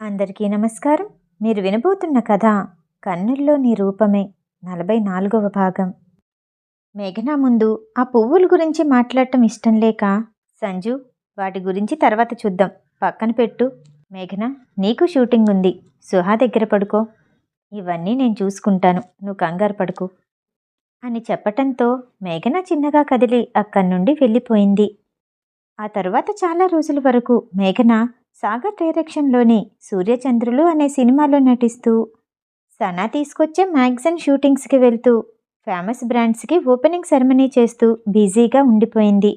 అందరికీ నమస్కారం. మీరు వినబోతున్న కథ కన్నుల్లో నీ రూపమే నలభై నాలుగవ భాగం. మేఘన ముందు ఆ పువ్వుల గురించి మాట్లాడటం ఇష్టం లేక సంజు వాటి గురించి తర్వాత చూద్దాం. పక్కన పెట్టు. మేఘన నీకు షూటింగ్ ఉంది. సుహా దగ్గర పడుకో. ఇవన్నీ నేను చూసుకుంటాను. నువ్వు కంగారు పడుకో. అని చెప్పటంతో మేఘన చిన్నగా కదిలి అక్కడి నుండి వెళ్ళిపోయింది. ఆ తరువాత చాలా రోజుల వరకు మేఘన సాగర్ డైరెక్షన్లోని సూర్యచంద్రులు అనే సినిమాలో నటిస్తూ సనా తీసుకొచ్చే మ్యాగజైన్ షూటింగ్స్కి వెళ్తూ ఫేమస్ బ్రాండ్స్కి ఓపెనింగ్ సెరమనీ చేస్తూ బిజీగా ఉండిపోయింది.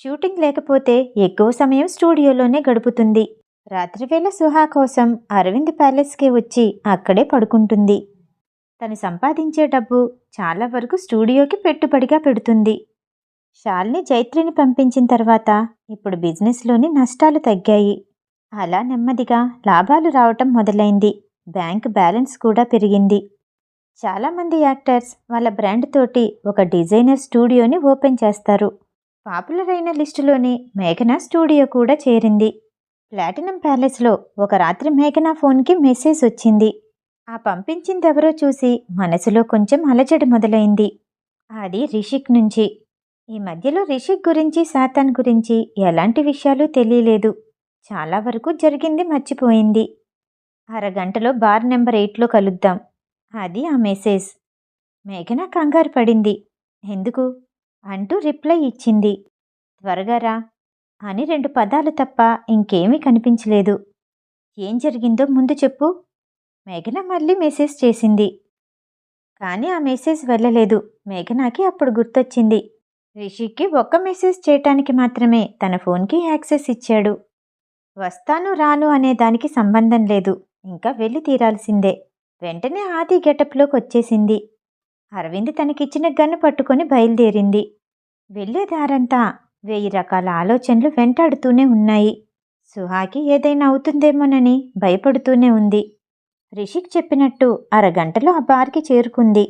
షూటింగ్ లేకపోతే ఎక్కువ సమయం స్టూడియోలోనే గడుపుతుంది. రాత్రివేళ సుహా కోసం అరవింద్ ప్యాలెస్కి వచ్చి అక్కడే పడుకుంటుంది. తను సంపాదించే డబ్బు చాలా వరకు స్టూడియోకి పెట్టుబడిగా పెడుతుంది. షాల్ని జైత్రిని పంపించిన తర్వాత ఇప్పుడు బిజినెస్లోని నష్టాలు తగ్గాయి. అలా నెమ్మదిగా లాభాలు రావటం మొదలైంది. బ్యాంక్ బ్యాలెన్స్ కూడా పెరిగింది. చాలామంది యాక్టర్స్ వాళ్ళ బ్రాండ్ తోటి ఒక డిజైనర్ స్టూడియోని ఓపెన్ చేస్తారు. పాపులర్ అయిన లిస్టులోని మేఘనా స్టూడియో కూడా చేరింది. ప్లాటినం ప్యాలెస్లో ఒక రాత్రి మేఘనా ఫోన్కి మెసేజ్ వచ్చింది. ఆ పంపించిందెవరో చూసి మనసులో కొంచెం అలజడి మొదలైంది. అది రిషిక్ నుంచి. ఈ మధ్యలో రిషిక్ గురించి సాతాన్ గురించి ఎలాంటి విషయాలు తెలియలేదు. చాలా వరకు జరిగింది మర్చిపోయింది. అరగంటలో బార్ నెంబర్ ఎయిట్లో కలుద్దాం. అది ఆ మెసేజ్. మేఘన కంగారు పడింది. ఎందుకు? అంటూ రిప్లై ఇచ్చింది. త్వరగా రా. అని రెండు పదాలు తప్ప ఇంకేమీ కనిపించలేదు. ఏం జరిగిందో ముందు చెప్పు. మేఘన మళ్ళీ మెసేజ్ చేసింది. కానీ ఆ మెసేజ్ వెళ్ళలేదు. మేఘనాకి అప్పుడు గుర్తొచ్చింది. రిషిక్కి ఒక్క మెసేజ్ చేయటానికి మాత్రమే తన ఫోన్కి యాక్సెస్ ఇచ్చాడు. వస్తాను రాను అనే దానికి సంబంధం లేదు. ఇంకా వెళ్ళి తీరాల్సిందే. వెంటనే ఆది గెటప్లోకి వచ్చేసింది. అరవింద్ తనకిచ్చిన గన్ను పట్టుకొని బయలుదేరింది. వెళ్ళే దారంతా వెయ్యి రకాల ఆలోచనలు వెంటాడుతూనే ఉన్నాయి. సుహాకి ఏదైనా అవుతుందేమోనని భయపడుతూనే ఉంది. రిషిక్ చెప్పినట్టు అరగంటలో ఆ బార్కి చేరుకుంది.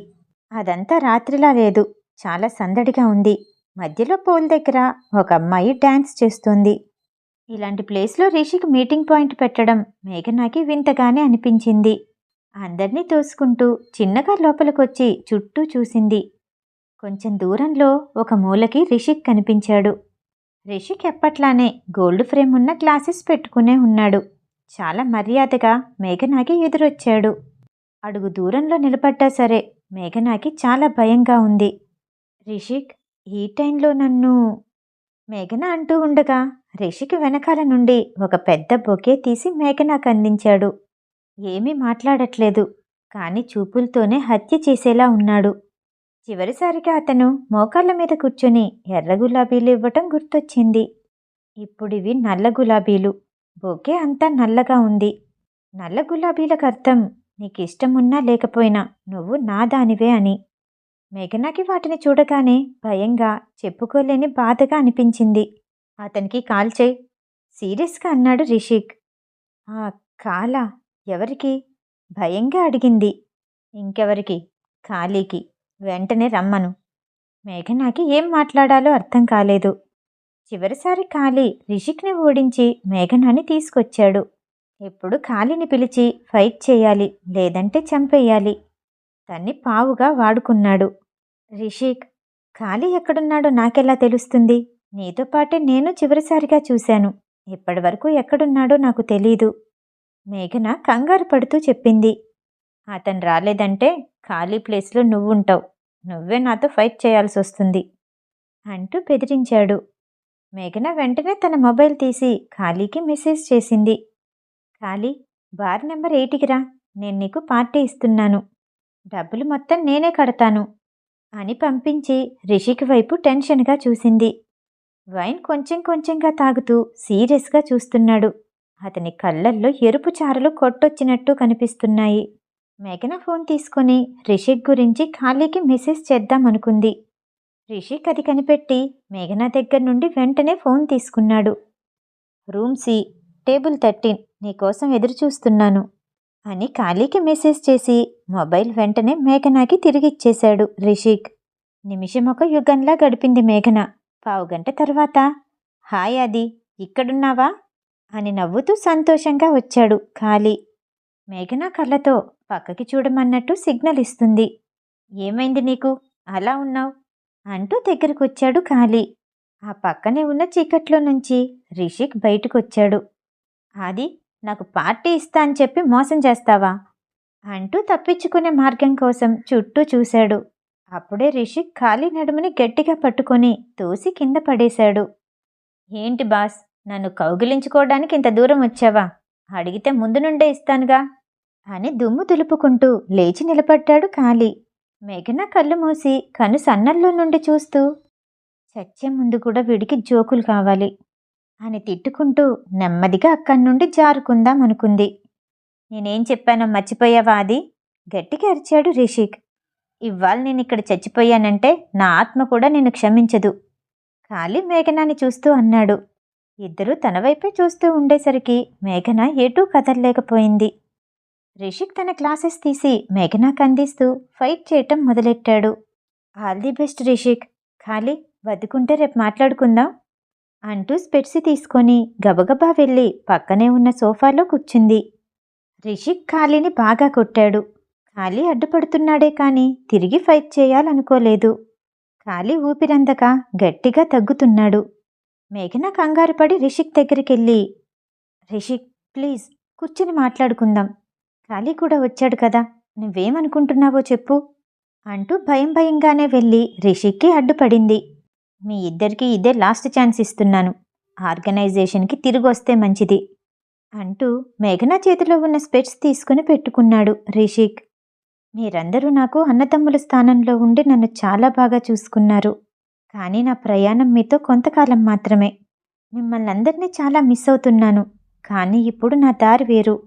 అదంతా రాత్రిలా లేదు. చాలా సందడిగా ఉంది. మధ్యలో పోల్ దగ్గర ఒక అమ్మాయి డ్యాన్స్ చేస్తోంది. ఇలాంటి ప్లేస్లో రిషిక్ మీటింగ్ పాయింట్ పెట్టడం మేఘనాకి వింతగానే అనిపించింది. అందరినీ తోసుకుంటూ చిన్నగా లోపలికొచ్చి చుట్టూ చూసింది. కొంచెం దూరంలో ఒక మూలకి రిషిక్ కనిపించాడు. రిషిక్ ఎప్పట్లానే గోల్డ్ ఫ్రేమ్ ఉన్న గ్లాసెస్ పెట్టుకునే ఉన్నాడు. చాలా మర్యాదగా మేఘనాకి ఎదురొచ్చాడు. అడుగు దూరంలో నిలబడ్డా సరే మేఘనాకి చాలా భయంగా ఉంది. రిషిక్ ఈ టైంలో నన్ను మేఘన అంటూ ఉండగా రిషికి వెనకాల నుండి ఒక పెద్ద బొకే తీసి మేఘనాకు అందించాడు. ఏమీ మాట్లాడట్లేదు కానీ చూపులతోనే హత్య చేసేలా ఉన్నాడు. చివరిసారిగా అతను మోకాళ్ళ మీద కూర్చొని ఎర్ర గులాబీలు ఇవ్వటం గుర్తొచ్చింది. ఇప్పుడివి నల్ల గులాబీలు. బొకే అంతా నల్లగా ఉంది. నల్ల గులాబీలకు అర్థం నీకిష్టమున్నా లేకపోయినా నువ్వు నా దానివే అని. మేఘనాకి వాటిని చూడగానే భయంగా చెప్పుకోలేని బాధగా అనిపించింది. అతనికి కాల్ చేయి. సీరియస్గా అన్నాడు రిషిక్. ఆ కాల ఎవరికి? భయంగా అడిగింది. ఇంకెవరికి? ఖాళీకి. వెంటనే రమ్మను. మేఘనాకి ఏం మాట్లాడాలో అర్థం కాలేదు. చివరిసారి ఖాళీ రిషిక్ని ఓడించి మేఘనాని తీసుకొచ్చాడు. ఇప్పుడు ఖాళీని పిలిచి ఫైట్ చేయాలి లేదంటే చంపేయాలి. తన్ని పావుగా వాడుకున్నాడు. రిషిక్ ఖాళీ ఎక్కడున్నాడో నాకెలా తెలుస్తుంది? నీతో పాటే నేను చివరిసారిగా చూశాను. ఇప్పటి వరకు ఎక్కడున్నాడో నాకు తెలీదు మేఘన కంగారు పడుతూ చెప్పింది. అతను రాలేదంటే ఖాళీ ప్లేస్లో నువ్వుంటావు. నువ్వే నాతో ఫైట్ చేయాల్సి వస్తుంది అంటూ బెదిరించాడు. మేఘన వెంటనే తన మొబైల్ తీసి ఖాళీకి మెసేజ్ చేసింది. ఖాళీ బార్ నెంబర్ ఎయిట్కి రా. నేను నీకు పార్టీ ఇస్తున్నాను. డబ్బులు మొత్తం నేనే కడతాను అని పంపించి రిషిక్ వైపు టెన్షన్గా చూసింది. వైన్ కొంచెం కొంచెంగా తాగుతూ సీరియస్గా చూస్తున్నాడు. అతని కళ్ళల్లో ఎరుపు చారలు కొట్టొచ్చినట్టు కనిపిస్తున్నాయి. మేఘన ఫోన్ తీసుకొని రిషిక్ గురించి ఖాళీకి మెసేజ్ చేద్దామనుకుంది రిషిక్ అది కనిపెట్టి మేఘన దగ్గర నుండి వెంటనే ఫోన్ తీసుకున్నాడు. రూమ్ సి టేబుల్ థర్టీన్ నీకోసం ఎదురు చూస్తున్నాను అని ఖాళీకి మెసేజ్ చేసి మొబైల్ వెంటనే మేఘనాకి తిరిగిచ్చేశాడు రిషిక్. నిమిషం ఒక యుగంలా గడిపింది మేఘన. పావుగంట తర్వాత హాయ్ అది ఇక్కడున్నావా? అని నవ్వుతూ సంతోషంగా వచ్చాడు ఖాళీ. మేఘన కళ్ళతో పక్కకి చూడమన్నట్టు సిగ్నల్ ఇస్తుంది. ఏమైంది నీకు? అలా ఉన్నావు? అంటూ దగ్గరకు వచ్చాడు ఖాళీ. ఆ పక్కనే ఉన్న చీకట్లో నుంచి రిషిక్ బయటకొచ్చాడు. ఆది నాకు పార్టీ ఇస్తా అని చెప్పి మోసం చేస్తావా? అంటూ తప్పించుకునే మార్గం కోసం చుట్టూ చూశాడు. అప్పుడే రిషిక్ ఖాళీ నడుముని గట్టిగా పట్టుకొని తోసి కింద పడేశాడు. ఏంటి బాస్ నన్ను కౌగిలించుకోవడానికి ఇంత దూరం వచ్చావా? అడిగితే ముందు నుండే ఇస్తానుగా అని దుమ్ము దులుపుకుంటూ లేచి నిలబడ్డాడు ఖాళీ. మేఘన కళ్ళు మూసి కను సన్నల్లో నుండి చూస్తూ చచ్చే ముందు కూడా వీడికి జోకులు కావాలి. అని తిట్టుకుంటూ నెమ్మదిగా అక్కడి నుండి జారుకుందాం అనుకుంది. నేనేం చెప్పానో మర్చిపోయావా అది గట్టిగా అరిచాడు రిషిక్. ఇవాళ నేను ఇక్కడ చచ్చిపోయానంటే నా ఆత్మ కూడా నిన్ను క్షమించదు. ఖాళీ మేఘనాని చూస్తూ అన్నాడు. ఇద్దరూ తన వైపే చూస్తూ ఉండేసరికి మేఘన ఎటూ కదలలేకపోయింది. రిషిక్ తన క్లాసెస్ తీసి మేఘనాకు అందిస్తూ ఫైట్ చేయటం మొదలెట్టాడు. All the best Rishik. ఖాళీ బతుకుంటే రేపు మాట్లాడుకుందాం. అంటూ స్పెట్స్ తీసుకొని గబగబా వెళ్ళి పక్కనే ఉన్న సోఫాలో కూర్చుంది. రిషిక్ ఖాళీని బాగా కొట్టాడు. ఖాళీ అడ్డుపడుతున్నాడే కాని తిరిగి ఫైట్ చేయాలనుకోలేదు. ఖాళీ ఊపిరందక గట్టిగా తగ్గుతున్నాడు. మేఘన కంగారుపడి రిషిక్ దగ్గరికెళ్ళి రిషిక్ ప్లీజ్ కూర్చుని మాట్లాడుకుందాం. ఖాళీ కూడా వచ్చాడు కదా నువ్వేమనుకుంటున్నావో చెప్పు అంటూ భయం భయంగానే వెళ్ళి రిషిక్కి అడ్డుపడింది. మీ ఇద్దరికి ఇదే లాస్ట్ ఛాన్స్ ఇస్తున్నాను. ఆర్గనైజేషన్కి తిరిగి వస్తే మంచిది. అంటూ మేఘన చేతిలో ఉన్న స్పెట్స్ తీసుకుని పెట్టుకున్నాడు రిషిక్. మీరందరూ నాకు అన్నదమ్ముల స్థానంలో ఉండి నన్ను చాలా బాగా చూసుకున్నారు. కానీ నా ప్రయాణం మీతో కొంతకాలం మాత్రమే. మిమ్మల్ని అందరినీ చాలా మిస్ అవుతున్నాను. కానీ ఇప్పుడు నా దారి వేరు.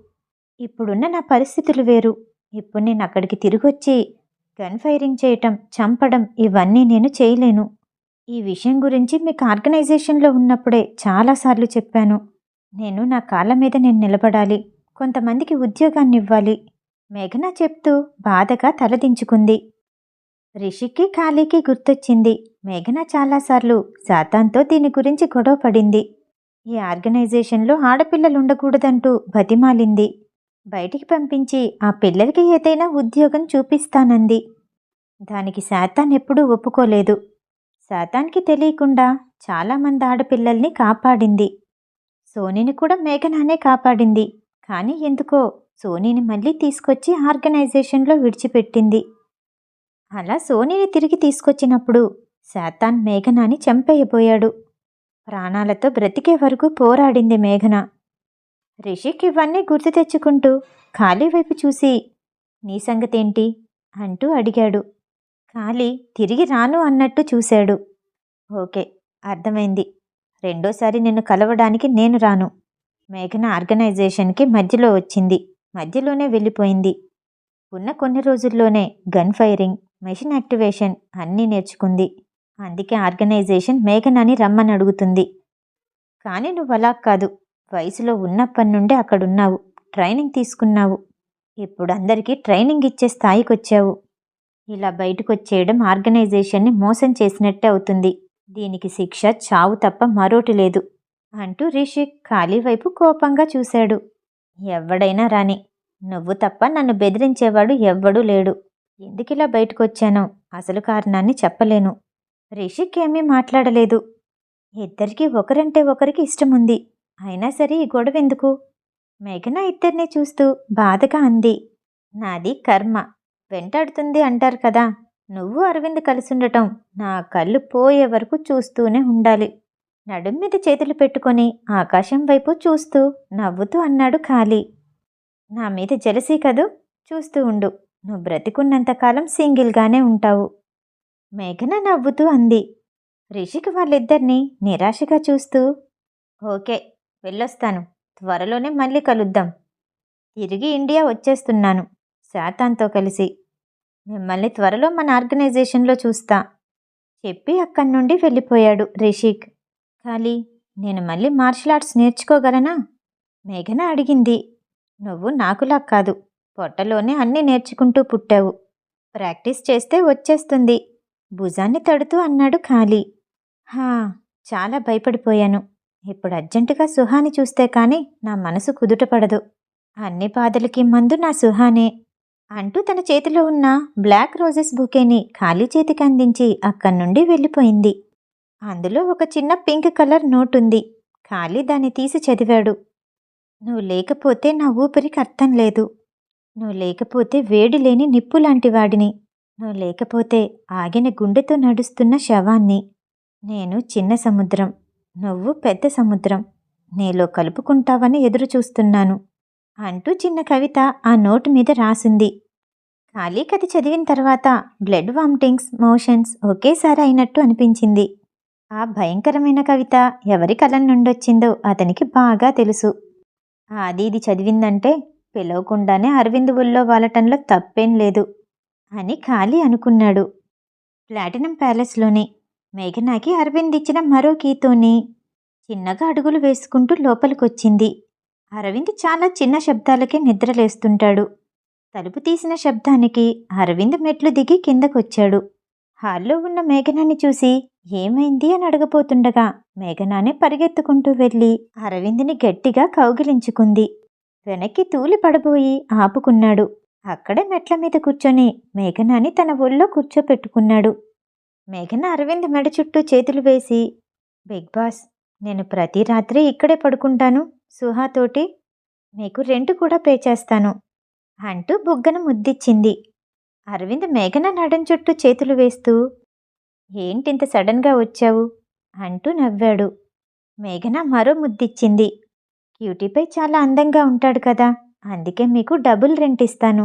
ఇప్పుడున్న నా పరిస్థితులు వేరు. ఇప్పుడు నేను అక్కడికి తిరిగొచ్చి గన్ ఫైరింగ్ చేయటం చంపడం ఇవన్నీ నేను చేయలేను. ఈ విషయం గురించి మీకు ఆర్గనైజేషన్లో ఉన్నప్పుడే చాలాసార్లు చెప్పాను. నేను నా కాళ్ళ మీద నేను నిలబడాలి. కొంతమందికి ఉద్యోగాన్ని ఇవ్వాలి మేఘన చెప్తూ బాధగా తలదించుకుంది. రిషికి ఖాళీకి గుర్తొచ్చింది. మేఘన చాలాసార్లు శాతాంతో దీని గురించి గొడవ పడింది. ఈ ఆర్గనైజేషన్లో ఆడపిల్లలు ఉండకూడదంటూ బతిమాలింది. బయటికి పంపించి ఆ పిల్లలకి ఏదైనా ఉద్యోగం చూపిస్తానంది. దానికి శాతాన్ ఎప్పుడూ ఒప్పుకోలేదు. శాతానికి తెలియకుండా చాలామంది ఆడపిల్లల్ని కాపాడింది. సోనీని కూడా మేఘనానే కాపాడింది. కానీ ఎందుకో సోనీని మళ్ళీ తీసుకొచ్చి ఆర్గనైజేషన్లో విడిచిపెట్టింది. అలా సోనీని తిరిగి తీసుకొచ్చినప్పుడు శాతాన్ మేఘనాని చంపేయబోయాడు. ప్రాణాలతో బ్రతికే వరకు పోరాడింది మేఘన. రిషిక్ ఇవన్నీ గుర్తు తెచ్చుకుంటూ ఖాళీ వైపు చూసి నీ సంగతేంటి? అంటూ అడిగాడు. ఖాళీ తిరిగి రాను అన్నట్టు చూశాడు. ఓకే అర్థమైంది. రెండోసారి నిన్ను కలవడానికి నేను రాను. మేఘన ఆర్గనైజేషన్కి మధ్యలో వచ్చింది. మధ్యలోనే వెళ్ళిపోయింది. ఉన్న కొన్ని రోజుల్లోనే గన్ ఫైరింగ్ మెషిన్ యాక్టివేషన్ అన్నీ నేర్చుకుంది. అందుకే ఆర్గనైజేషన్ మేఘనాని రమ్మని అడుగుతుంది. కానీ నువ్వు అలా కాదు. వయసులో ఉన్నప్పటి నుండి అక్కడున్నావు. ట్రైనింగ్ తీసుకున్నావు. ఇప్పుడు అందరికీ ట్రైనింగ్ ఇచ్చే స్థాయికి వచ్చావు ఇలా బయటకు వచ్చేయడం ఆర్గనైజేషన్ని మోసం చేసినట్టే అవుతుంది. దీనికి శిక్ష చావు తప్ప మరోటి లేదు అంటూ రిషిక్ ఖాళీ వైపు కోపంగా చూశాడు. ఎవడైనా రాని నువ్వు తప్ప నన్ను బెదిరించేవాడు ఎవ్వడూ లేడు. ఎందుకిలా బయటకొచ్చానో అసలు కారణాన్ని చెప్పలేను. రిషిక్ ఏమీ మాట్లాడలేదు. ఇద్దరికీ ఒకరంటే ఒకరికి ఇష్టముంది. అయినా సరే ఈ గొడవ ఎందుకు మేఘన ఇద్దరిని చూస్తూ బాధగా అంది. నాది కర్మ. వెంటాడుతుంది అంటారు కదా. నువ్వు అరవింద్ కలిసుండటం నా కళ్ళు పోయే వరకు చూస్తూనే ఉండాలి. నడుం మీద చేతులు పెట్టుకొని ఆకాశం వైపు చూస్తూ నవ్వుతూ అన్నాడు ఖాళీ. నా మీద జలసీ కదూ? చూస్తూ ఉండు. నువ్వు బ్రతికున్నంతకాలం సింగిల్గానే ఉంటావు. మేఘన నవ్వుతూ అంది. రిషికి వాళ్ళిద్దరినీ నిరాశగా చూస్తూ ఓకే వెళ్ళొస్తాను. త్వరలోనే మళ్ళీ కలుద్దాం. తిరిగి ఇండియా వచ్చేస్తున్నాను. శాతాంతో కలిసి. మిమ్మల్ని త్వరలో మన ఆర్గనైజేషన్లో చూస్తా. చెప్పి అక్కడి నుండి వెళ్ళిపోయాడు రిషిక్. ఖాళీ నేను మళ్ళీ మార్షల్ ఆర్ట్స్ నేర్చుకోగలనా? మేఘన అడిగింది. నువ్వు నాకులా కాదు పొట్టలోనే అన్నీ నేర్చుకుంటూ పుట్టావు. ప్రాక్టీస్ చేస్తే వచ్చేస్తుంది. భుజాన్ని తడుతూ అన్నాడు ఖాళీ. హా చాలా భయపడిపోయాను. ఇప్పుడు అర్జెంటుగా సుహాని చూస్తే కానీ నా మనసు కుదుటపడదు అన్ని బాధలకి మందు నా సుహానే. అంటూ తన చేతిలో ఉన్న బ్లాక్ రోజెస్ బుకేని ఖాళీ చేతికి అందించి అక్కడి నుండి వెళ్ళిపోయింది. అందులో ఒక చిన్న పింక్ కలర్ నోట్ ఉంది ఖాళీ దాన్ని తీసి చదివాడు. నువ్వు లేకపోతే నా ఊపిరికి అర్థం లేదు. నువ్వు లేకపోతే వేడి లేని నిప్పు లాంటి వాడిని. నువ్వు లేకపోతే ఆగిన గుండెతో నడుస్తున్న శవాన్ని. నేను చిన్న సముద్రం. నువ్వు పెద్ద సముద్రం. నీలో కలుపుకుంటావని ఎదురు చూస్తున్నాను అంటూ చిన్న కవిత ఆ నోటు మీద రాసింది. ఖాళీ కథ చదివిన తర్వాత బ్లడ్ వామిటింగ్స్ మోషన్స్ ఒకేసారి అయినట్టు అనిపించింది. ఆ భయంకరమైన కవిత ఎవరి కలం నుండొచ్చిందో అతనికి బాగా తెలుసు. అది ఇది చదివిందంటే పిలవకుండానే అరవింద్ ఊళ్ళో వాలటంలో తప్పేం లేదు అని ఖాళీ అనుకున్నాడు. ప్లాటినం ప్యాలెస్లోనే మేఘనాకి అరవింద్ ఇచ్చిన మరో కీతోని చిన్నగా అడుగులు వేసుకుంటూ లోపలికొచ్చింది. అరవింద్ చాలా చిన్న శబ్దాలకే నిద్రలేస్తుంటాడు. తలుపు తీసిన శబ్దానికి అరవింద్ మెట్లు దిగి కిందకొచ్చాడు. హాల్లో ఉన్న మేఘనాన్ని చూసి ఏమైంది? అని అడగబోతుండగా మేఘనానే పరిగెత్తుకుంటూ వెళ్ళి అరవింద్ని గట్టిగా కౌగిలించుకుంది. వెనక్కి తూలి పడబోయి ఆపుకున్నాడు. అక్కడే మెట్ల మీద కూర్చొని మేఘనాని తన ఒళ్ళో కూర్చోపెట్టుకున్నాడు. మేఘన అరవింద్ మెడ చుట్టూ చేతులు వేసి బిగ్ బాస్ నేను ప్రతి రాత్రి ఇక్కడే పడుకుంటాను. సుహాతోటి మీకు రెంట్ కూడా పే చేస్తాను అంటూ బుగ్గన ముద్దిచ్చింది. అరవింద్ మేఘన నడం చుట్టూ చేతులు వేస్తూ ఏంటింత సడన్గా వచ్చావు? అంటూ నవ్వాడు. మేఘన మరో ముద్దిచ్చింది. క్యూటీపై చాలా అందంగా ఉంటాడు కదా అందుకే మీకు డబుల్ రెంట్ ఇస్తాను.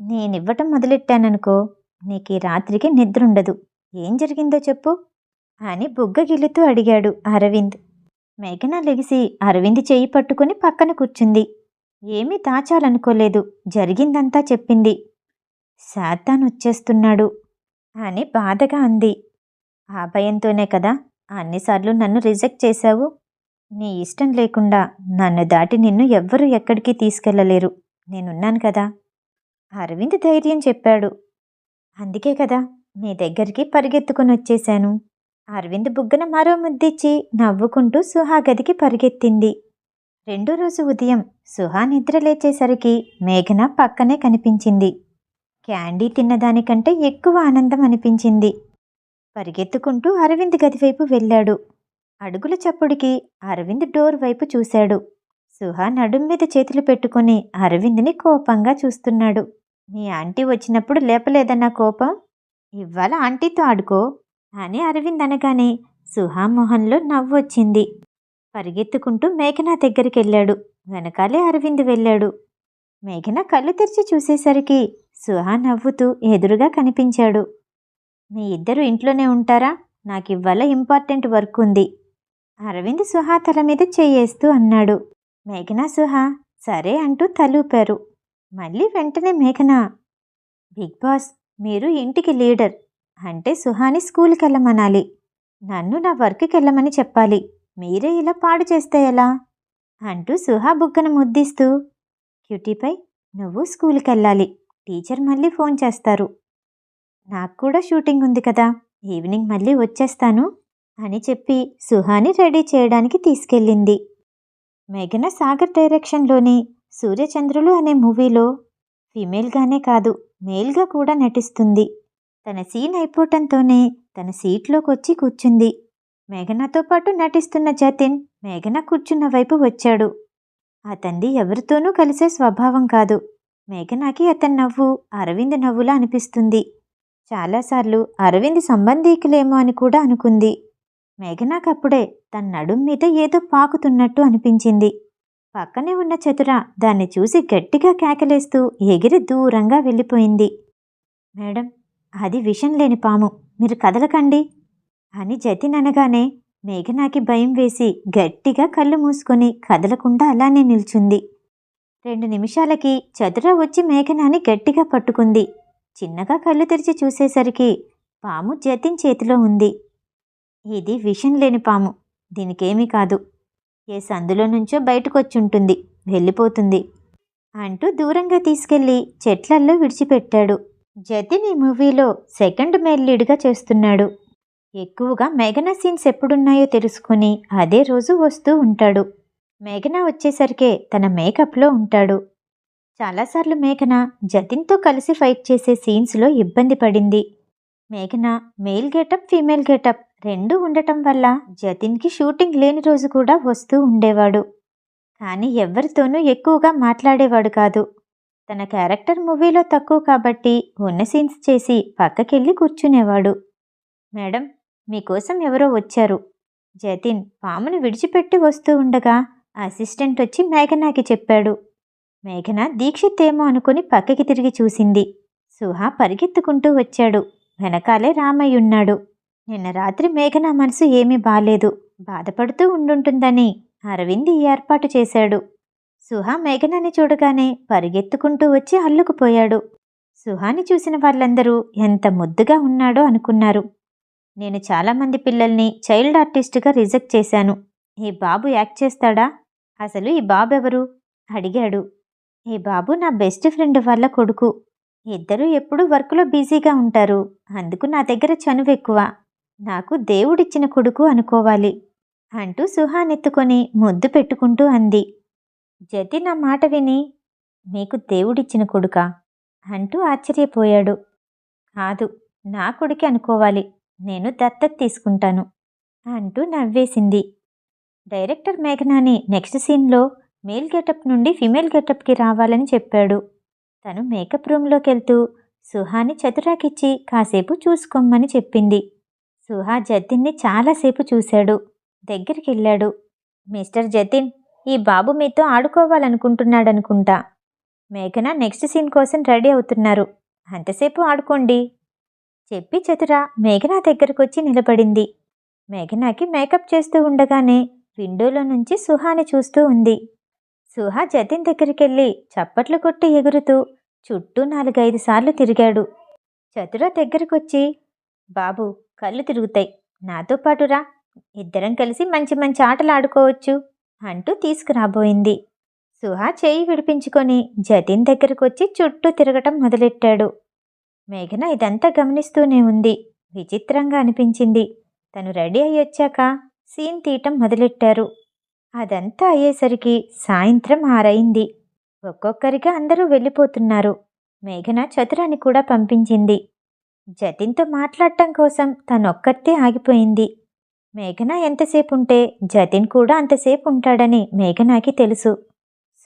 నేనివ్వటం మొదలెట్టాననుకో నీకు ఈ రాత్రికి నిద్రుండదు. ఏం జరిగిందో చెప్పు అని బుగ్గ గిలుతూ అడిగాడు అరవింద్. మేఘన లెగిసి అరవింద్ చేయి పట్టుకుని పక్కన కూర్చుంది. ఏమీ దాచాలనుకోలేదు. జరిగిందంతా చెప్పింది. శాతాన్ వచ్చేస్తున్నాడు అని బాధగా అంది. ఆ భయంతోనే కదా అన్నిసార్లు నన్ను రిజెక్ట్ చేశావు. నీ ఇష్టం లేకుండా నన్ను దాటి నిన్ను ఎవ్వరూ ఎక్కడికి తీసుకెళ్ళలేరు నేనున్నాను కదా. అరవింద్ ధైర్యం చెప్పాడు. అందుకే కదా మీ దగ్గరికి పరిగెత్తుకుని వచ్చేశాను. అరవింద్ బుగ్గన మరో ముద్దిచ్చి నవ్వుకుంటూ సుహా గదికి పరిగెత్తింది. రెండో రోజు ఉదయం సుహా నిద్ర లేచేసరికి మేఘన పక్కనే కనిపించింది. క్యాండీ తిన్నదానికంటే ఎక్కువ ఆనందం అనిపించింది. పరిగెత్తుకుంటూ అరవింద్ గదివైపు వెళ్ళాడు. అడుగుల చప్పుడికి అరవింద్ డోర్ వైపు చూశాడు. సుహా నడుం మీద చేతులు పెట్టుకుని అరవింద్ని కోపంగా చూస్తున్నాడు. మీ ఆంటీ వచ్చినప్పుడు లేపలేదన్న కోపం? ఇవాళ ఆంటీతో ఆడుకో. అని అరవింద్ అనగానే సుహా మొహంలో నవ్వు వచ్చింది పరిగెత్తుకుంటూ మేఘన దగ్గరికి వెళ్ళాడు వెనకాలే అరవింద్ వెళ్ళాడు. మేఘన కళ్ళు తెరిచి చూసేసరికి సుహా నవ్వుతూ ఎదురుగా కనిపించాడు. మీ ఇద్దరు ఇంట్లోనే ఉంటారా? నాకు ఇవాళ ఇంపార్టెంట్ వర్క్ ఉంది. అరవింద్ సుహా తల మీద చేయేస్తూ అన్నాడు. మేఘన సుహా సరే అంటూ తలూపారు. మళ్ళీ వెంటనే మేఘన బిగ్ బాస్ మీరు ఇంటికి లీడర్. అంటే సుహాని స్కూల్కి వెళ్ళమనాలి నన్ను నా వర్క్కి వెళ్ళమని చెప్పాలి. మీరే ఇలా పాడు చేస్తే ఎలా? అంటూ సుహా బుగ్గన ముద్దిస్తూ క్యూటీపై నువ్వు స్కూల్కి వెళ్ళాలి టీచర్ మళ్ళీ ఫోన్ చేస్తారు. నాకు కూడా షూటింగ్ ఉంది కదా. ఈవినింగ్ మళ్ళీ వచ్చేస్తాను అని చెప్పి సుహాని రెడీ చేయడానికి తీసుకెళ్ళింది. మేఘన సాగర్ డైరెక్షన్లోని సూర్యచంద్రులు అనే మూవీలో ఫీమేల్గానే కాదు మేల్గా కూడా నటిస్తుంది. తన సీన్ అయిపోవటంతోనే తన సీట్లోకి వచ్చి కూర్చుంది. మేఘనతో పాటు నటిస్తున్న జతిన్ మేఘన కూర్చున్న వైపు వచ్చాడు. అతంది ఎవరితోనూ కలిసే స్వభావం కాదు. మేఘనాకి అతని నవ్వు అరవింద్ నవ్వులా అనిపిస్తుంది. చాలాసార్లు అరవింద్ సంబంధీకులేమో అని కూడా అనుకుంది. మేఘనాకప్పుడే తన నడుం మీద ఏదో పాకుతున్నట్టు అనిపించింది. పక్కనే ఉన్న చతుర దాన్ని చూసి గట్టిగా కేకలేస్తూ ఎగిరి దూరంగా వెళ్ళిపోయింది. మేడం అది విషం లేని పాము. మీరు కదలకండి. అని జతిన్ అనగానే మేఘనాకి భయం వేసి గట్టిగా కళ్ళు మూసుకొని కదలకుండా అలానే నిల్చుంది. రెండు నిమిషాలకి చదుర వచ్చి మేఘనాని గట్టిగా పట్టుకుంది. చిన్నగా కళ్ళు తెరిచి చూసేసరికి పాము జతిన్ చేతిలో ఉంది. ఇది విషం లేని పాము. దీనికేమీ కాదు. ఏ సందులో నుంచో బయటకొచ్చుంటుంది. వెళ్ళిపోతుంది. అంటూ దూరంగా తీసుకెళ్ళి చెట్లల్లో విడిచిపెట్టాడు. జతిన్ ఈ మూవీలో సెకండ్ మేల్ లీడ్గా చేస్తున్నాడు. ఎక్కువగా మేఘనా సీన్స్ ఎప్పుడున్నాయో తెలుసుకుని అదే రోజు వస్తూ ఉంటాడు. మేఘన వచ్చేసరికే తన మేకప్లో ఉంటాడు. చాలాసార్లు మేఘన జతిన్తో కలిసి ఫైట్ చేసే సీన్స్లో ఇబ్బంది పడింది. మేఘన మేల్ గెటప్ ఫీమేల్ గెటప్ రెండూ ఉండటం వల్ల జతిన్కి షూటింగ్ లేని రోజు కూడా వస్తూ ఉండేవాడు. కానీ ఎవరితోనూ ఎక్కువగా మాట్లాడేవాడు కాదు. తన క్యారెక్టర్ మూవీలో తక్కువ కాబట్టి ఉన్న సీన్స్ చేసి పక్కకెళ్ళి కూర్చునేవాడు. మేడం మీకోసం ఎవరో వచ్చారు. జతిన్ పామును విడిచిపెట్టి వస్తూ ఉండగా అసిస్టెంట్ వచ్చి మేఘనాకి చెప్పాడు. మేఘన దీక్షిత్ ఏమో అనుకుని పక్కకి తిరిగి చూసింది. సుహా పరిగెత్తుకుంటూ వచ్చాడు. వెనకాలే రామయ్య ఉన్నాడు. నిన్న రాత్రి మేఘన మనసు ఏమీ బాలేదు. బాధపడుతూ ఉండుంటుందని అరవింద్ ఈ ఏర్పాటు చేశాడు. సుహా మేఘనాని చూడగానే పరిగెత్తుకుంటూ వచ్చి అల్లుకుపోయాడు. సుహాని చూసిన వాళ్ళందరూ ఎంత ముద్దుగా ఉన్నాడో అనుకున్నారు. నేను చాలామంది పిల్లల్ని చైల్డ్ ఆర్టిస్టుగా రిజెక్ట్ చేశాను. ఈ బాబు యాక్ట్ చేస్తాడా? అసలు ఈ బాబు ఎవరు అడిగాడు. ఈ బాబు నా బెస్ట్ ఫ్రెండ్ వాళ్ళ కొడుకు. ఇద్దరూ ఎప్పుడూ వర్క్లో బిజీగా ఉంటారు. అందుకు నా దగ్గర చనువు ఎక్కువ. నాకు దేవుడిచ్చిన కొడుకు అనుకోవాలి. అంటూ సుహానెత్తుకొని ముద్దు పెట్టుకుంటూ అంది. జతి నా మాట విని మీకు దేవుడిచ్చిన కొడుకా? అంటూ ఆశ్చర్యపోయాడు. కాదు నా కొడుకే అనుకోవాలి. నేను దత్తత తీసుకుంటాను అంటూ నవ్వేసింది. డైరెక్టర్ మేఘనాని నెక్స్ట్ సీన్లో మేల్ గెటప్ నుండి ఫిమేల్ గెటప్కి రావాలని చెప్పాడు. తను మేకప్ రూమ్లోకి వెళ్తూ సుహాని చతురాకిచ్చి కాసేపు చూసుకోమని చెప్పింది. సుహా జతిన్ని చాలాసేపు చూశాడు. దగ్గరికి వెళ్ళాడు మిస్టర్ జతిన్ ఈ బాబు మీతో ఆడుకోవాలనుకుంటున్నాడనుకుంటా. మేఘన నెక్స్ట్ సీన్ కోసం రెడీ అవుతున్నారు. అంతసేపు ఆడుకోండి. చెప్పి చతుర మేఘన దగ్గరకొచ్చి నిలబడింది. మేఘనాకి మేకప్ చేస్తూ ఉండగానే విండోలో నుంచి సుహాని చూస్తూ ఉంది. సుహా జతిన్ దగ్గరికెళ్ళి చప్పట్లు కొట్టి ఎగురుతూ చుట్టూ నాలుగైదు సార్లు తిరిగాడు. చతుర దగ్గరకొచ్చి బాబు కళ్ళు తిరుగుతాయి. నాతో పాటురా ఇద్దరం కలిసి మంచి మంచి ఆటలు ఆడుకోవచ్చు. అంటూ తీసుకురాబోయింది. సుహా చేయి విడిపించుకొని జతిన్ దగ్గరకొచ్చి చుట్టూ తిరగటం మొదలెట్టాడు. మేఘన ఇదంతా గమనిస్తూనే ఉంది. విచిత్రంగా అనిపించింది. తను రెడీ అయ్యొచ్చాక సీన్ తీయటం మొదలెట్టారు. అదంతా అయ్యేసరికి సాయంత్రం ఆరైంది. ఒక్కొక్కరిగా అందరూ వెళ్ళిపోతున్నారు. మేఘన చతురాన్ని కూడా పంపించింది. జతిన్తో మాట్లాడటం కోసం తనొక్కతే ఆగిపోయింది. మేఘన ఎంతసేపు ఉంటే జతిన్ కూడా అంతసేపు ఉంటాడని మేఘనాకి తెలుసు.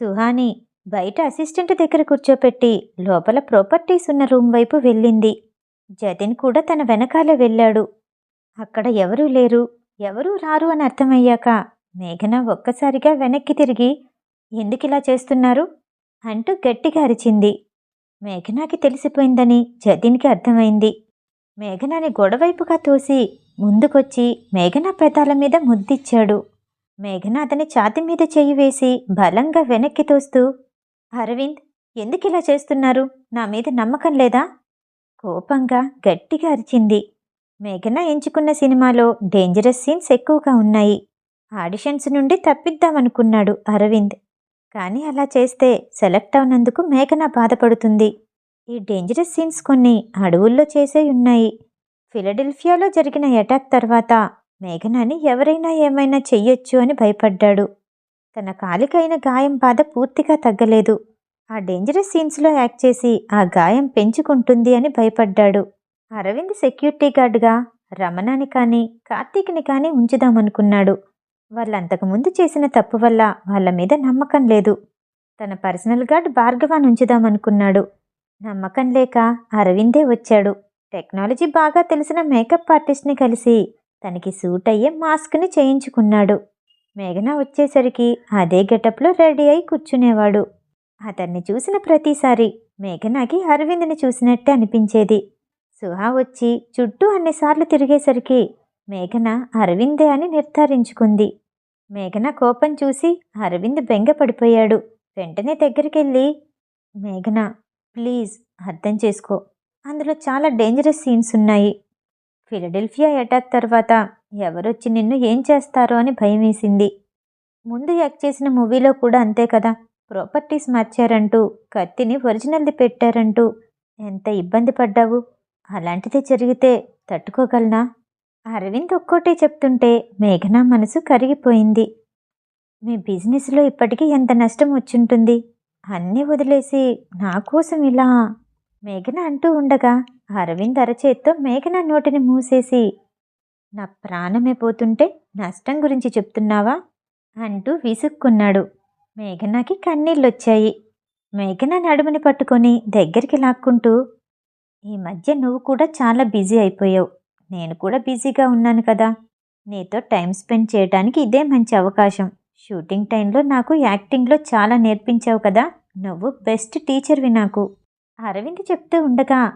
సుహాని బయట అసిస్టెంట్ దగ్గర కూర్చోపెట్టి లోపల ప్రాపర్టీస్ ఉన్న రూమ్ వైపు వెళ్ళింది. జతిన్ కూడా తన వెనకాలే వెళ్ళాడు. అక్కడ ఎవరూ లేరు. ఎవరూ రారు అని అర్థమయ్యాక మేఘన ఒక్కసారిగా వెనక్కి తిరిగి ఎందుకిలా చేస్తున్నారు? అంటూ గట్టిగా అరిచింది. మేఘనాకి తెలిసిపోయిందని జతిన్కి అర్థమైంది. మేఘనాని గొడవైపుగా తోసి ముందుకొచ్చి మేఘన పెదాల మీద ముద్దిచ్చాడు. మేఘన అతని ఛాతి మీద చెయ్యి వేసి బలంగా వెనక్కి తోస్తూ అరవింద్ ఎందుకిలా చేస్తున్నారు? నా మీద నమ్మకం లేదా? కోపంగా గట్టిగా అరిచింది. మేఘన ఎంచుకున్న సినిమాలో డేంజరస్ సీన్స్ ఎక్కువగా ఉన్నాయి. ఆడిషన్స్ నుండి తప్పిద్దామనుకున్నాడు అరవింద్. కానీ అలా చేస్తే సెలెక్ట్ అవునందుకు మేఘన బాధపడుతుంది. ఈ డేంజరస్ సీన్స్ కొన్ని అడవుల్లో చేసే ఉన్నాయి. ఫిలడెల్ఫియాలో జరిగిన అటాక్ తర్వాత మేఘనాని ఎవరైనా ఏమైనా చెయ్యొచ్చు అని భయపడ్డాడు. తన కాలికైన గాయం బాధ పూర్తిగా తగ్గలేదు. ఆ డేంజరస్ సీన్స్లో యాక్ట్ చేసి ఆ గాయం పెంచుకుంటుంది అని భయపడ్డాడు. అరవింద్ సెక్యూరిటీ గార్డ్గా రమణాని కానీ కార్తీక్ని కానీ ఉంచుదామనుకున్నాడు. వాళ్ళంతకుముందు చేసిన తప్పు వల్ల వాళ్ళ మీద నమ్మకం లేదు. తన పర్సనల్ గార్డ్ భార్గవాన్ ఉంచుదామనుకున్నాడు. నమ్మకం లేక అరవిందే వచ్చాడు. టెక్నాలజీ బాగా తెలిసిన మేకప్ ఆర్టిస్ట్ని కలిసి తనకి సూట్ అయ్యే మాస్క్ని చేయించుకున్నాడు. మేఘన వచ్చేసరికి అదే గెటప్లో రెడీ అయి కూర్చునేవాడు. అతన్ని చూసిన ప్రతిసారి మేఘనాకి అరవింద్ని చూసినట్టే అనిపించేది. సుహా వచ్చి చుట్టూ అన్నిసార్లు తిరిగేసరికి మేఘన అరవిందే అని నిర్ధారించుకుంది. మేఘన కోపం చూసి అరవింద్ బెంగపడిపోయాడు వెంటనే దగ్గరికెళ్ళి మేఘన ప్లీజ్ అర్థం చేసుకో. అందులో చాలా డేంజరస్ సీన్స్ ఉన్నాయి. ఫిలడెల్ఫియా అటాక్ తర్వాత ఎవరొచ్చి నిన్ను ఏం చేస్తారో అని భయమేసింది ముందు యాక్ట్ చేసిన మూవీలో కూడా అంతే కదా ప్రాపర్టీస్ మార్చారంటూ కత్తిని ఒరిజినల్ది పెట్టారంటూ ఎంత ఇబ్బంది పడ్డావు? అలాంటిది జరిగితే తట్టుకోగలనా? అరవింద్ ఒక్కోటే చెప్తుంటే మేఘన మనసు కరిగిపోయింది. మీ బిజినెస్లో ఇప్పటికీ ఎంత నష్టం వచ్చుంటుంది? అన్నీ వదిలేసి నా కోసం ఇలా మేఘన అంటూ ఉండగా అరవింద్ అరచేత్తో మేఘన నోటిని మూసేసి నా ప్రాణమే పోతుంటే నష్టం గురించి చెప్తున్నావా? అంటూ విసుక్కున్నాడు. మేఘనాకి కన్నీళ్ళొచ్చాయి. మేఘన నడుముని పట్టుకొని దగ్గరికి లాక్కుంటూ ఈ మధ్య నువ్వు కూడా చాలా బిజీ అయిపోయావు. నేను కూడా బిజీగా ఉన్నాను కదా. నీతో టైం స్పెండ్ చేయడానికి ఇదే మంచి అవకాశం. షూటింగ్ టైంలో నాకు యాక్టింగ్లో చాలా నేర్పించావు కదా. నువ్వు బెస్ట్ టీచర్వి నాకు. అరవింద్ చెప్తూ ఉండగా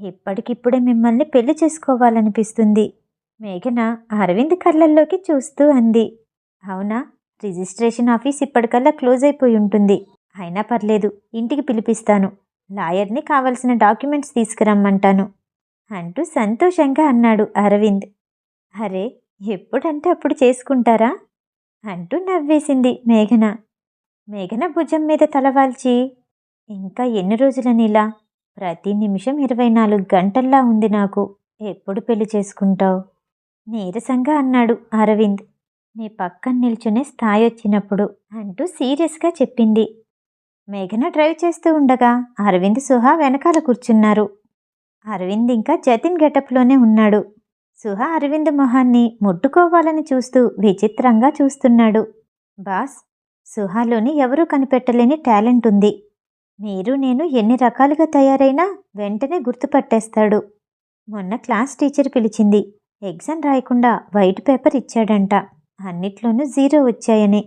ఇప్పటికిప్పుడే మిమ్మల్ని పెళ్ళి చేసుకోవాలనిపిస్తుంది. మేఘన అరవింద్ కళ్ళల్లోకి చూస్తూ అంది. అవునా? రిజిస్ట్రేషన్ ఆఫీస్ ఇప్పటికల్లా క్లోజ్ అయిపోయి ఉంటుంది. అయినా పర్లేదు ఇంటికి పిలిపిస్తాను. లాయర్ని కావలసిన డాక్యుమెంట్స్ తీసుకురమ్మంటాను. అంటూ సంతోషంగా అన్నాడు అరవింద్. అరే ఎప్పుడంటే అప్పుడు చేసుకుంటారా? అంటూ నవ్వేసింది మేఘన. మేఘన భుజం మీద తలవాల్చి ఇంకా ఎన్ని రోజులనిలా? ప్రతి నిమిషం ఇరవై నాలుగు గంటల్లా ఉంది నాకు. ఎప్పుడు పెళ్ళి చేసుకుంటావు? నీరసంగా అన్నాడు అరవింద్. నీ పక్కన నిల్చునే స్థాయి వచ్చినప్పుడు అంటూ సీరియస్గా చెప్పింది. మేఘన డ్రైవ్ చేస్తూ ఉండగా అరవింద్ సుహా వెనకాల కూర్చున్నారు. అరవింద్ ఇంకా జతిన్ గెటప్లోనే ఉన్నాడు. సుహా అరవింద్ మొహాన్ని ముట్టుకోవాలని చూస్తూ విచిత్రంగా చూస్తున్నాడు. బాస్ సుహాలోని ఎవరూ కనిపెట్టలేని టాలెంట్ ఉంది. మీరు నేను ఎన్ని రకాలుగా తయారైనా వెంటనే గుర్తుపట్టేస్తాడు. మొన్న క్లాస్ టీచర్ పిలిచింది. ఎగ్జామ్ రాయకుండా వైట్ పేపర్ ఇచ్చాడంట. అన్నిట్లోనూ జీరో వచ్చాయని.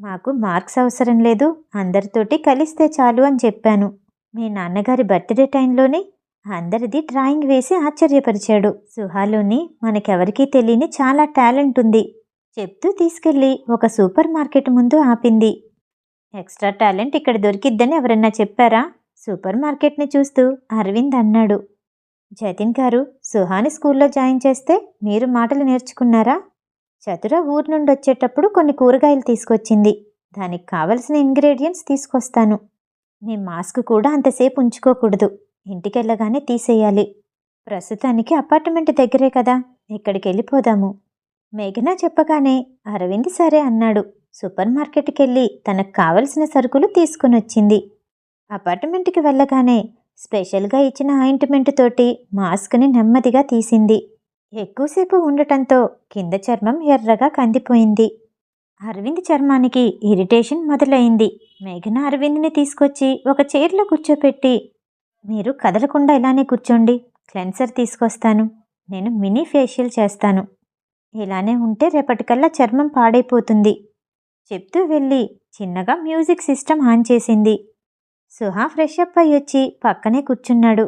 మాకు మార్క్స్ అవసరం లేదు. అందరితోటి కలిస్తే చాలు అని చెప్పాను. మీ నాన్నగారి బర్త్డే టైంలోనే అందరిది డ్రాయింగ్ వేసి ఆశ్చర్యపరిచాడు. సుహాలోని మనకెవరికీ తెలియని చాలా టాలెంట్ ఉంది. చెప్తూ తీసుకెళ్ళి ఒక సూపర్ మార్కెట్ ముందు ఆపింది. ఎక్స్ట్రా టాలెంట్ ఇక్కడ దొరికిద్దని ఎవరన్నా చెప్పారా? సూపర్ మార్కెట్ని చూస్తూ అరవింద్ అన్నాడు. జతిన్ గారు సుహాని స్కూల్లో జాయిన్ చేస్తే మీరు మాటలు నేర్చుకున్నారా? చతుర ఊరు నుండి వచ్చేటప్పుడు కొన్ని కూరగాయలు తీసుకొచ్చింది. దానికి కావలసిన ఇంగ్రీడియంట్స్ తీసుకొస్తాను. మీ మాస్క్ కూడా అంతసేపు ఉంచుకోకూడదు. ఇంటికెళ్ళగానే తీసేయాలి. ప్రస్తుతానికి అపార్ట్మెంట్ దగ్గరే కదా. ఇక్కడికి వెళ్ళిపోదాము మేఘన చెప్పగానే అరవింద్ సరే అన్నాడు. సూపర్ మార్కెట్కి వెళ్ళి తనకు కావలసిన సరుకులు తీసుకుని వచ్చింది అపార్ట్మెంట్కి వెళ్ళగానే స్పెషల్గా ఇచ్చిన ఆయింట్మెంట్ తోటి మాస్క్ని నెమ్మదిగా తీసింది. ఎక్కువసేపు ఉండటంతో కింద చర్మం ఎర్రగా కందిపోయింది. అరవింద్ చర్మానికి ఇరిటేషన్ మొదలైంది. మేఘన అరవింద్ని తీసుకొచ్చి ఒక చైర్లో కూర్చోపెట్టి మీరు కదలకుండా ఇలానే కూర్చోండి. క్లెన్సర్ తీసుకొస్తాను. నేను మినీ ఫేషియల్ చేస్తాను. ఇలానే ఉంటే రేపటికల్లా చర్మం పాడైపోతుంది. చెప్తూ వెళ్ళి చిన్నగా మ్యూజిక్ సిస్టమ్ ఆన్ చేసింది. సుహా ఫ్రెష్ అప్ అయ్యి వచ్చి పక్కనే కూర్చున్నాడు.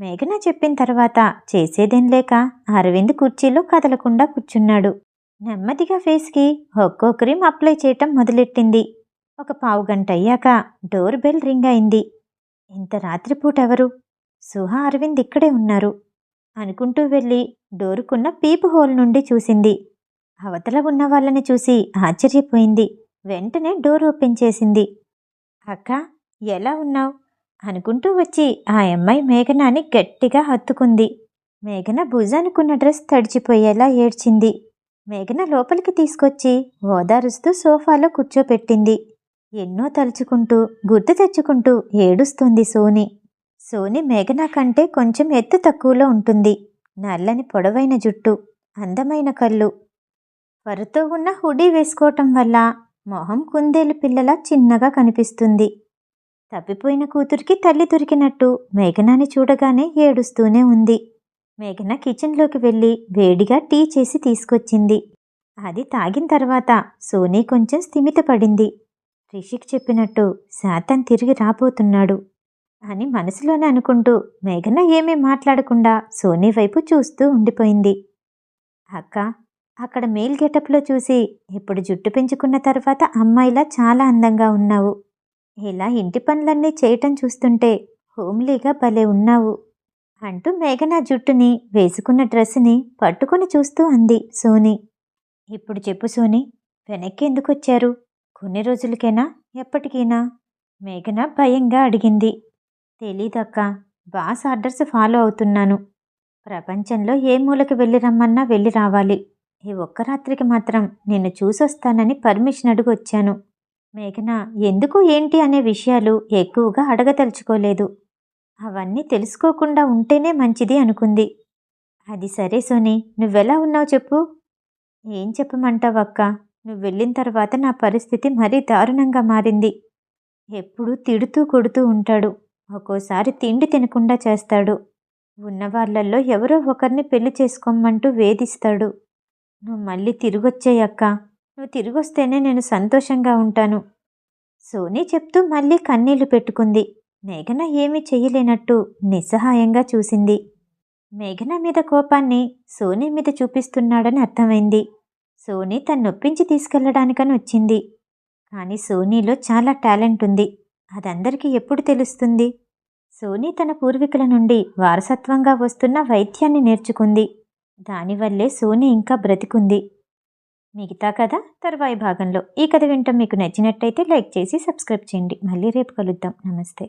మేఘన చెప్పిన తర్వాత చేసేదేం లేక అరవింద్ కుర్చీలో కదలకుండా కూర్చున్నాడు. నెమ్మదిగా ఫేస్కి ఒక్కో క్రీమ్ అప్లై చేయటం మొదలెట్టింది. ఒక పావు గంట అయ్యాక డోర్ బెల్ రింగ్ అయింది. ఇంత రాత్రిపూట ఎవరు? సుహా అరవింద్ ఇక్కడే ఉన్నారు అనుకుంటూ వెళ్ళి డోరుకున్న పీపు హోల్ నుండి చూసింది. అవతల ఉన్న వాళ్ళని చూసి ఆశ్చర్యపోయింది. వెంటనే డోర్ ఓపెన్ చేసింది. అక్క ఎలా ఉన్నావు? అనుకుంటూ వచ్చి ఆ అమ్మాయి మేఘనాని గట్టిగా హత్తుకుంది. మేఘన భుజానుకున్న డ్రెస్ తడిచిపోయేలా ఏడ్చింది. మేఘన లోపలికి తీసుకొచ్చి ఓదారుస్తూ సోఫాలో కూర్చోపెట్టింది. ఎన్నో తలుచుకుంటూ గుర్తు తెచ్చుకుంటూ ఏడుస్తుంది సోని. సోని మేఘన కంటే కొంచెం ఎత్తు తక్కువలో ఉంటుంది. నల్లని పొడవైన జుట్టు అందమైన కళ్ళు వరతో ఉన్న హుడీ వేసుకోవటం వల్ల మొహం కుందేలు పిల్లలా చిన్నగా కనిపిస్తుంది. తప్పిపోయిన కూతురికి తల్లి దొరికినట్టు మేఘనాని చూడగానే ఏడుస్తూనే ఉంది. మేఘన కిచెన్లోకి వెళ్ళి వేడిగా టీ చేసి తీసుకొచ్చింది. అది తాగిన తర్వాత సోనీ కొంచెం స్థిమితపడింది రిషిక్ చెప్పినట్టు శాతం తిరిగి రాబోతున్నాడు అని మనసులోనే అనుకుంటూ మేఘన ఏమీ మాట్లాడకుండా సోనీ వైపు చూస్తూ ఉండిపోయింది. అక్క అక్కడ మేల్ గెటప్లో చూసి ఇప్పుడు జుట్టు పెంచుకున్న తర్వాత అమ్మాయిలా చాలా అందంగా ఉన్నావు. ఇలా ఇంటి పనులన్నీ చేయటం చూస్తుంటే హోమ్లీగా భలే ఉన్నావు అంటూ మేఘన జుట్టుని వేసుకున్న డ్రెస్ని పట్టుకొని చూస్తూ అంది సోని. ఇప్పుడు చెప్పు సోని వెనక్కి ఎందుకు వచ్చారు? కొన్ని రోజులకేనా? ఎప్పటికీనా? మేఘన భయంగా అడిగింది. తెలీదక్క బాస్ ఆర్డర్స్ ఫాలో అవుతున్నాను. ప్రపంచంలో ఏ మూలకి వెళ్ళి రమ్మన్నా వెళ్ళి రావాలి. ఈ ఒక్క రాత్రికి మాత్రం నిన్ను చూసొస్తానని పర్మిషన్ అడుగు వచ్చాను మేఘన ఎందుకు ఏంటి అనే విషయాలు ఎక్కువగా అడగదలుచుకోలేదు. అవన్నీ తెలుసుకోకుండా ఉంటేనే మంచిది అనుకుంది. అది సరే సోని నువ్వెలా ఉన్నావు చెప్పు. ఏం చెప్పమంటావు అక్క? నువ్వు వెళ్ళిన తర్వాత నా పరిస్థితి మరీ దారుణంగా మారింది. ఎప్పుడూ తిడుతూ కొడుతూ ఉంటాడు. ఒక్కోసారి తిండి తినకుండా చేస్తాడు. ఉన్నవాళ్ళల్లో ఎవరో ఒకరిని పెళ్ళి చేసుకోమంటూ వేధిస్తాడు. నువ్వు మళ్ళీ తిరిగొచ్చేయక్క నువ్వు తిరిగొస్తేనే నేను సంతోషంగా ఉంటాను. సోనీ చెప్తూ మళ్ళీ కన్నీళ్ళు పెట్టుకుంది. మేఘన ఏమీ చెయ్యలేనట్టు నిస్సహాయంగా చూసింది. మేఘన మీద కోపాన్ని సోనీ మీద చూపిస్తున్నాడని అర్థమైంది. సోనీ తను నొప్పించి తీసుకెళ్ళడానికని వచ్చింది. కానీ సోనీలో చాలా టాలెంట్ ఉంది. అదందరికీ ఎప్పుడు తెలుస్తుంది? సోనీ తన పూర్వీకుల నుండి వారసత్వంగా వస్తున్న వైద్యాన్ని నేర్చుకుంది. దానివల్లే సోనీ ఇంకా బ్రతికుంది. మిగతా కథ తర్వాయి భాగంలో. ఈ కథ వింటాం మీకు నచ్చినట్టయితే లైక్ చేసి సబ్స్క్రైబ్ చేయండి. మళ్ళీ రేపు కలుద్దాం. నమస్తే.